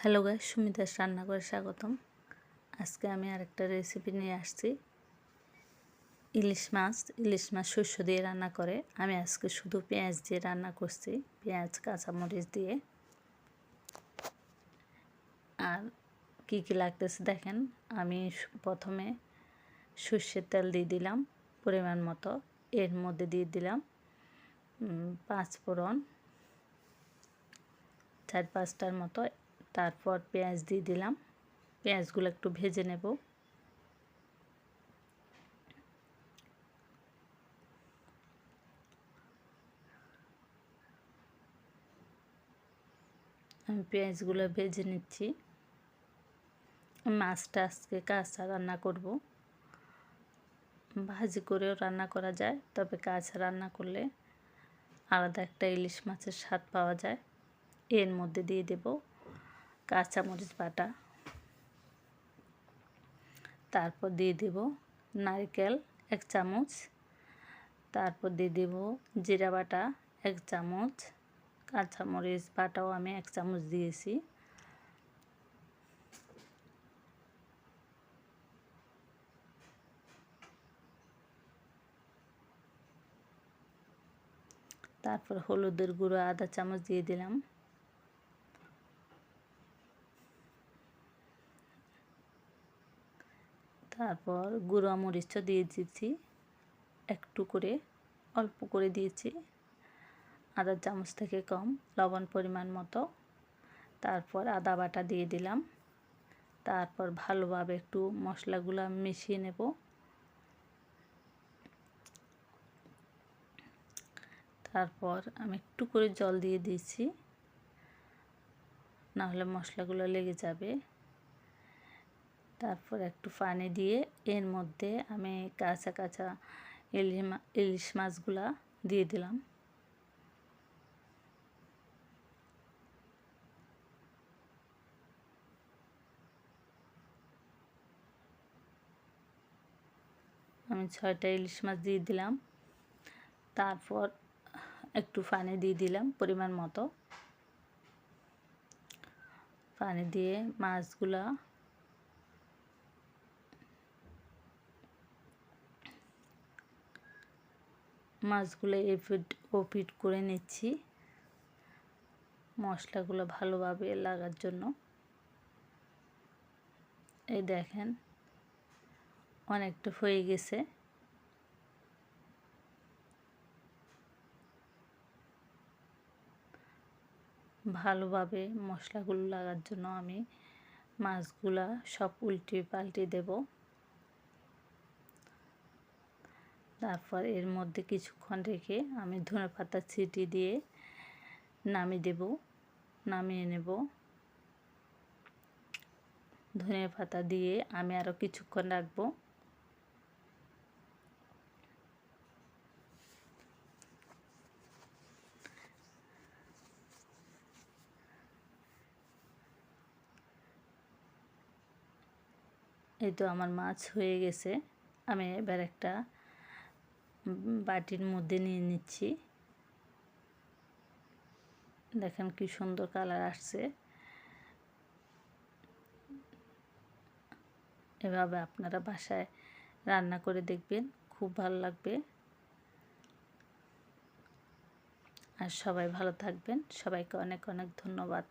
Hello guy Sumita's রান্নাঘরে স্বাগতম। আজকে আমি আরেকটা রেসিপি নিয়ে আসছি। ইলিশ মাছ ইলিশ মাছ শস্য দিয়ে রান্না করে। আমি আজকে শুধু পেঁয়াজ দিয়ে রান্না করছি, পেঁয়াজ, কাঁচামরিচ দিয়ে। আর কী কী লাগতেছে দেখেন, আমি প্রথমে সর্ষের তেল দিয়ে দিলাম পরিমাণ মতো। এর মধ্যে দিয়ে দিলাম পাঁচ ফোড়ন, চার পাঁচটার মতো তারপর পেঁয়াজ দিয়ে দিলাম। পেঁয়াজগুলো একটু ভেজে নেব। আমি পেঁয়াজগুলো ভেজে নিচ্ছি। মাছটা আজকে কাঁচা রান্না করব। ভাজি করেও রান্না করা যায়, তবে কাঁচা রান্না করলে আলাদা একটা ইলিশ মাছের স্বাদ পাওয়া যায়। এর মধ্যে দিয়ে দেব কাঁচামরিচ বাটা। তারপর দিয়ে দেব নারকেল এক চামচ। তারপর দিয়ে দেব জিরা বাটা এক চামচ। কাঁচামরিচ বাটাও আমি এক চামচ দিয়েছি। তারপর হলুদের গুঁড়ো আধা চামচ দিয়ে দিলাম। তারপর গুঁড়ো মরিচটা দিয়ে দিচ্ছি একটু করে, অল্প করে দিয়েছি। আদা চামচ থেকে কম, লবণ পরিমাণ মতো। তারপর আদা বাটা দিয়ে দিলাম। তারপর ভালোভাবে একটু মশলাগুলো মিশিয়ে নেব। তারপর আমি একটু করে জল দিয়ে দিয়েছি। নাহলে মশলাগুলো লেগে যাবে। তারপর একটু পানি দিয়ে এর মধ্যে আমি কাঁচা কাঁচা ইলিশ মাছগুলা দিয়ে দিলাম। আমি ছয়টা ইলিশ মাছ দিয়ে দিলাম। তারপর একটু পানি দিয়ে দিলাম পরিমাণ মতো। পানি দিয়ে মাছগুলা মাছগুলো এপিট ওপিট করে নিচ্ছি। মশলাগুলো ভালোভাবে লাগার জন্য। এই দেখেন, অনেকটা হয়ে গেছে। ভালোভাবে মশলাগুলো লাগার জন্য আমি মাছগুলা সব উল্টে পাল্টে দেবো। তারপর এর মধ্যে কিছুক্ষণ রেখে আমি ধনে পাতা ছিটি দিয়ে নামিয়ে দেব, নামিয়ে নেব। ধনে পাতা দিয়ে আমি আরও কিছুক্ষণ রাখব। এই তো আমার মাছ হয়ে গেছে। আমি এবার একটা বাটির মধ্যে নিয়ে নিচ্ছি। দেখেন কি সুন্দর কালার আসছে। এভাবে আপনারা বাসায় রান্না করে দেখবেন, খুব ভালো লাগবে। আর সবাই ভালো থাকবেন। সবাইকে অনেক অনেক ধন্যবাদ।